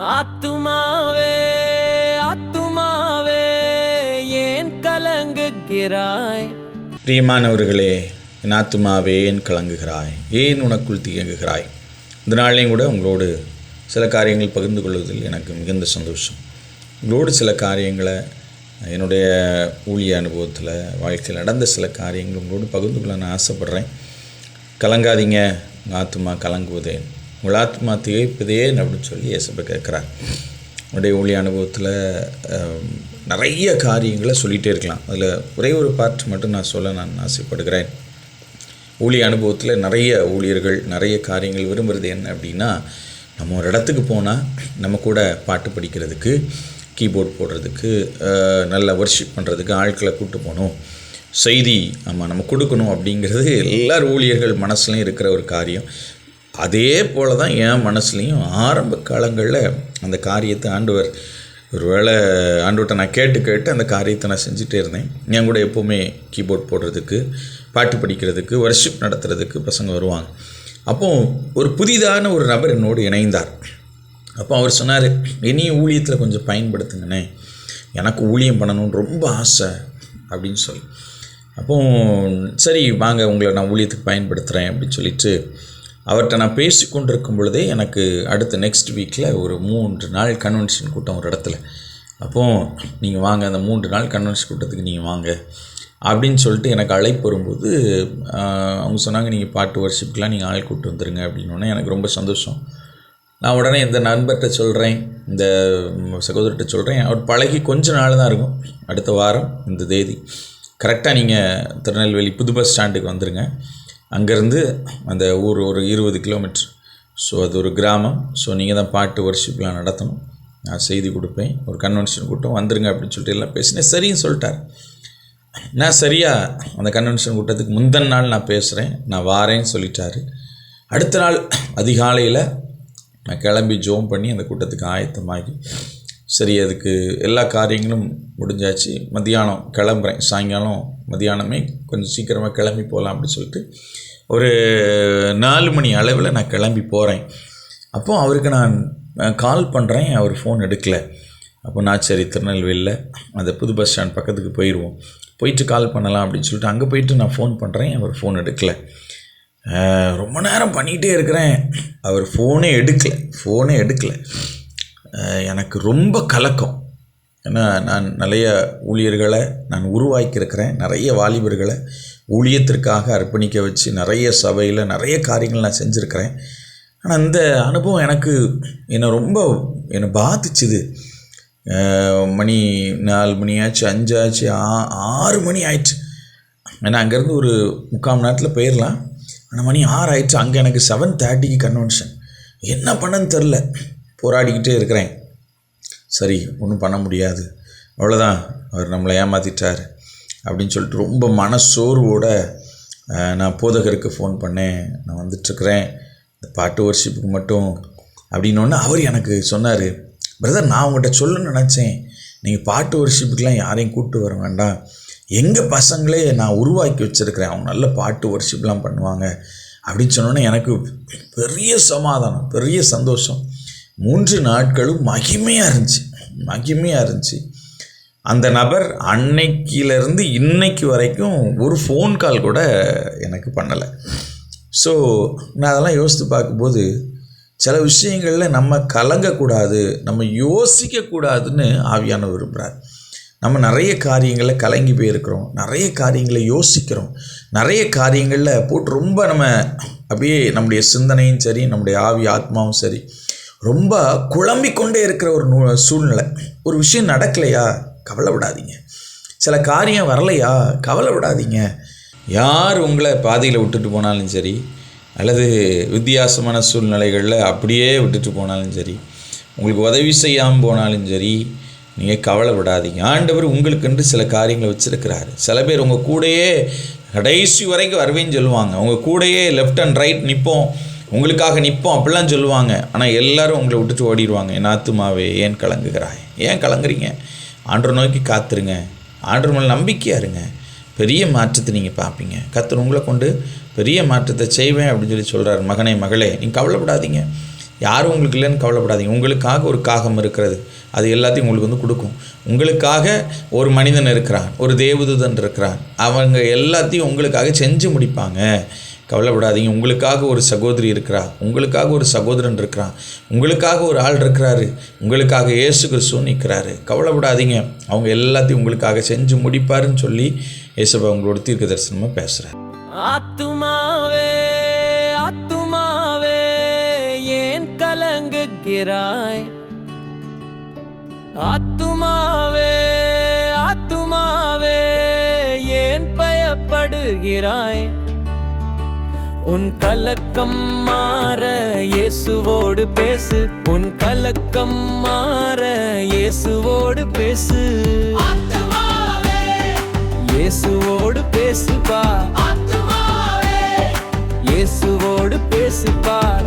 ஆத்துமாவே ஆத்துமாவே ஏன் கலங்குகிறாய்? பிரியமானவர்களே என் ஆத்துமாவே ஏன் கலங்குகிறாய்? ஏன் உனக்குள் தியங்குகிறாய் இந்த நாள்லையும் கூட உங்களோடு சில காரியங்கள் பகிர்ந்து கொள்வதில் எனக்கு மிகுந்த சந்தோஷம். உங்களோடு சில காரியங்களை என்னுடைய ஊழிய அனுபவத்தில் வாழ்க்கையில் நடந்த சில காரியங்கள் உங்களோடு பகிர்ந்து கொள்ள நான் ஆசைப்பட்றேன். கலங்காதீங்க ஆத்துமா கலங்குவதேன் கலங்குவதே. உங்கள் ஆத்மா திகைப்பதே அப்படின்னு சொல்லி இயேசப்ப கேட்குறார். உடைய ஊழிய அனுபவத்தில் நிறைய காரியங்களை சொல்லிகிட்டே இருக்கலாம். அதில் ஒரே ஒரு பார்ட் மட்டும் நான் சொல்ல நான் ஆசைப்படுகிறேன். ஊழிய அனுபவத்தில் நிறைய ஊழியர்கள் நிறைய காரியங்கள் விரும்புகிறது என்ன அப்படின்னா நம்ம ஒரு இடத்துக்கு போனால் நம்ம கூட பாட்டு படிக்கிறதுக்கு கீபோர்ட் போடுறதுக்கு நல்லா நல்ல பண்ணுறதுக்கு ஆட்களை கூப்பிட்டு போகணும். செய்தி ஆமாம் நம்ம கொடுக்கணும் அப்படிங்கிறது எல்லார் ஊழியர்கள் மனசுலையும் இருக்கிற ஒரு காரியம். அதே போல தான் என் மனசுலையும் ஆரம்ப காலங்களில் அந்த காரியத்தை ஆண்டவர் ஒருவேளை ஆண்டுகிட்ட நான் கேட்டு கேட்டு அந்த காரியத்தை நான் செஞ்சுட்டே இருந்தேன். என் கூட எப்போவுமே கீபோர்ட் போடுறதுக்கு பாட்டு படிக்கிறதுக்கு வர்ஷிப் நடத்துறதுக்கு பசங்க வருவாங்க. அப்போ ஒரு புதிதான ஒரு நபர் என்னோடு இணைந்தார். அப்போ அவர் சொன்னார் இனி ஊழியத்தில் கொஞ்சம் பயன்படுத்துங்கண்ணே. எனக்கு ஊழியம் பண்ணணும்னு ரொம்ப ஆசை அப்படின்னு சொல்லி. அப்போ சரி வாங்க உங்களை நான் ஊழியத்துக்கு பயன்படுத்துகிறேன் அப்படின்னு சொல்லிட்டு அவர்கிட்ட நான் பேசி கொண்டிருக்கும் பொழுதே எனக்கு அடுத்த நெக்ஸ்ட் வீக்கில் ஒரு மூன்று நாள் கன்வென்ஷன் கூட்டம் ஒரு இடத்துல. அப்போது நீங்கள் வாங்க அந்த மூன்று நாள் கன்வென்ஷன் கூட்டத்துக்கு நீங்கள் வாங்க. அப்படின்னு சொல்லிட்டு எனக்கு அழைப்பு வரும்போது அவங்க சொன்னாங்க நீங்கள் பாட்டு வர்ஷிப்புக்கெலாம் நீங்கள் ஆள் கூப்பிட்டு வந்துடுங்க அப்படின்னோடனே எனக்கு ரொம்ப சந்தோஷம். நான் உடனே இந்த நண்பர்கிட்ட சொல்கிறேன் இந்த சகோதரர்கிட்ட சொல்கிறேன் அவர் பழகி கொஞ்ச நாள் தான் இருக்கும் அடுத்த வாரம் இந்த தேதி. கரெக்டாக நீங்கள் திருநெல்வேலி புது பஸ் ஸ்டாண்டுக்கு வந்துடுங்க அங்கேருந்து அந்த ஊர் ஒரு இருபது கிலோமீட்ரு ஸோ அது ஒரு கிராமம். ஸோ நீங்கள் தான் பாட்டு ஒர்ஷிப்லாம் நடத்தணும். நான் செய்தி கொடுப்பேன். ஒரு கன்வென்ஷன் கூட்டம் வந்துருங்க அப்படின்னு சொல்லிட்டு எல்லாம் பேசினேன். சரின்னு சொல்லிட்டார். நான் சரியாக அந்த கன்வென்ஷன் கூட்டத்துக்கு முந்தின நாள் நான் பேசுகிறேன் நான் வாரேன்னு சொல்லிட்டாரு. அடுத்த நாள் அதிகாலையில் நான் கிளம்பி ஜோம் பண்ணி அந்த கூட்டத்துக்கு ஆயத்தமாகி சரி அதுக்கு எல்லா காரியங்களும் முடிஞ்சாச்சு. மத்தியானம் கிளம்புறேன். சாயங்காலம் மத்தியானமே கொஞ்சம் சீக்கிரமாக கிளம்பி போகலாம் அப்படின்னு சொல்லிட்டு ஒரு நாலு மணி அளவில் நான் கிளம்பி போகிறேன் அப்போது அவருக்கு நான் கால் பண்ணுறேன் அவர் ஃபோன் எடுக்கலை. அப்போ நான் சரி திருநெல்வேலியில் அந்த புது பஸ் ஸ்டாண்ட் பக்கத்துக்கு போயிடுவோம் போயிட்டு கால் பண்ணலாம் அப்படின்னு சொல்லிட்டு அங்கே போயிட்டு நான் ஃபோன் பண்ணுறேன் அவர் ஃபோன் எடுக்கலை. ரொம்ப நேரம் பண்ணிகிட்டே இருக்கிறேன். அவர் ஃபோனே எடுக்கலை. ஃபோனே எடுக்கலை. எனக்கு ரொம்ப கலக்கம். ஏன்னா நான் நிறைய ஊழியர்களை நான் உருவாக்கியிருக்கிறேன். நிறைய வாலிபர்களை ஊழியத்திற்காக அர்ப்பணிக்க வச்சு நிறைய சபையில் நிறைய காரியங்கள் நான் செஞ்சுருக்கிறேன். ஆனால் இந்த அனுபவம் எனக்கு என்னை ரொம்ப என்னை பாதிச்சுது. மணி நாலு மணி ஆச்சு அஞ்சாச்சு ஆ ஆறு மணி ஆயிடுச்சு ஏன்னா அங்கேருந்து ஒரு முக்கால் மணி நேரத்தில் போயிடலாம் ஆனால் மணி ஆறு ஆயிடுச்சு அங்கே எனக்கு செவன் தேர்ட்டிக்கு கன்வென்ஷன் என்ன பண்ணன்னு தெரில. போராடிக்கிட்டே இருக்கிறேன். சரி ஒன்றும் பண்ண முடியாது. அவ்வளோதான் அவர் நம்மளை ஏமாற்றிட்டார் அப்படின்னு சொல்லிட்டு ரொம்ப மனசோர்வோடு நான் போதகருக்கு ஃபோன் பண்ணேன். நான் வந்துட்டுருக்கிறேன். இந்த பாட்டு வர்ஷிப்புக்கு மட்டும் அப்படின்னோடனே அவர் எனக்கு சொன்னார் பிரதர் நான் உங்கள்கிட்ட சொல்லணும்னு நினச்சேன். நீங்கள் பாட்டு வர்ஷிப்புக்கெலாம் யாரையும் கூப்பிட்டு வர வேண்டாம். எங்கள் பசங்களே நான் உருவாக்கி வச்சுருக்கிறேன். அவங்க நல்ல பாட்டு வர்ஷிப்லாம் பண்ணுவாங்க. அப்படின்னு சொன்னோன்னே எனக்கு பெரிய சமாதானம் பெரிய சந்தோஷம். மூன்று நாட்களும் மகிமையாக இருந்துச்சு. மகிமையாக இருந்துச்சு. அந்த நபர் அன்னைக்கிலேருந்து இன்னைக்கு வரைக்கும் ஒரு ஃபோன் கால் கூட எனக்கு பண்ணலை. ஸோ நான் அதெல்லாம் யோசித்து பார்க்கும்போது சில விஷயங்களில் நம்ம கலங்கக்கூடாது நம்ம யோசிக்கக்கூடாதுன்னு ஆவியான விரும்புகிறார் நம்ம நிறைய காரியங்களில் கலங்கி போயிருக்கிறோம் நிறைய காரியங்களை யோசிக்கிறோம் நிறைய காரியங்களில் போட்டு ரொம்ப நம்ம அப்படியே நம்முடைய சிந்தனையும் சரி நம்முடைய ஆவி ஆத்மாவும் சரி ரொம்ப குழம்பி கொண்டே இருக்கிற ஒரு நூ சூழ்நிலை. ஒரு விஷயம் நடக்கலையா? கவலைப்படாதீங்க. சில காரியம் வரலையா? கவலைப்படாதீங்க. யார் உங்களை பாதியில் விட்டுட்டு போனாலும் சரி அல்லது வித்தியாசமான சூழ்நிலைகளில் அப்படியே விட்டுட்டு போனாலும் சரி உங்களுக்கு உதவி செய்யாமல் போனாலும் சரி நீங்கள் கவலைப்படாதீங்க. ஆண்டவர் உங்களுக்கென்று சில காரியங்களை வச்சுருக்கிறாரு. சில பேர் உங்கள் கூடயே கடைசி வரைக்கும் வருவேன்னு சொல்லுவாங்க. உங்கள் கூடயே லெஃப்ட் அண்ட் ரைட் நிற்போம் உங்களுக்காக நிற்போம் அப்படிலாம் சொல்லுவாங்க. ஆனால் எல்லாரும் உங்களை விட்டுட்டு ஓடிடுவாங்க. என் ஆத்துமாவே ஏன் கலங்குகிறாய்? ஏன் கலங்குறீங்க? ஆண்டர் நோக்கி காத்துருங்க. ஆண்டர் மேல் நம்பிக்கையாக இருங்க. பெரிய மாற்றத்தை நீங்கள் பார்ப்பீங்க. கத்தர் உங்களை கொண்டு பெரிய மாற்றத்தை செய்வேன் அப்படின்னு சொல்லி சொல்கிறார் மகனே மகளே நீங்கள் கவலைப்படாதீங்க. யாரும் உங்களுக்கு இல்லைன்னு கவலைப்படாதீங்க. உங்களுக்காக ஒரு காகம் இருக்கிறது. அது எல்லாத்தையும் உங்களுக்கு வந்து கொடுக்கும். உங்களுக்காக ஒரு மனிதன் இருக்கிறான். ஒரு தேவதூதன் இருக்கிறான். அவங்க எல்லாத்தையும் உங்களுக்காக செஞ்சு முடிப்பாங்க. கவலைப்படாதீங்க. உங்களுக்காக ஒரு சகோதரி இருக்கிறா உங்களுக்காக ஒரு சகோதரன் இருக்கிறான். உங்களுக்காக ஒரு ஆள் இருக்கிறாரு. உங்களுக்காக இயேசு கிறிஸ்துவ நிற்கிறாரு. கவலைப்படாதீங்க. அவங்க எல்லாத்தையும் உங்களுக்காக செஞ்சு முடிப்பாருன்னு சொல்லி இயேசுபா உங்களோட தீர்க்க தரிசனமாக பேசுகிறார் ஆத்துமாவே ஆத்துமாவே ஏன் கலங்குகிறாய்? ஆத்துமாவே ஆத்துமாவே ஏன் பயப்படுகிறாய்? உன் கலக்கம் மாற இயேசுவோடு பேசு. உன் கலக்கம் மாற இயேசுவோடு பேசு. இயேசுவோடு பேசுப்பா. இயேசுவோடு பேசுப்பார்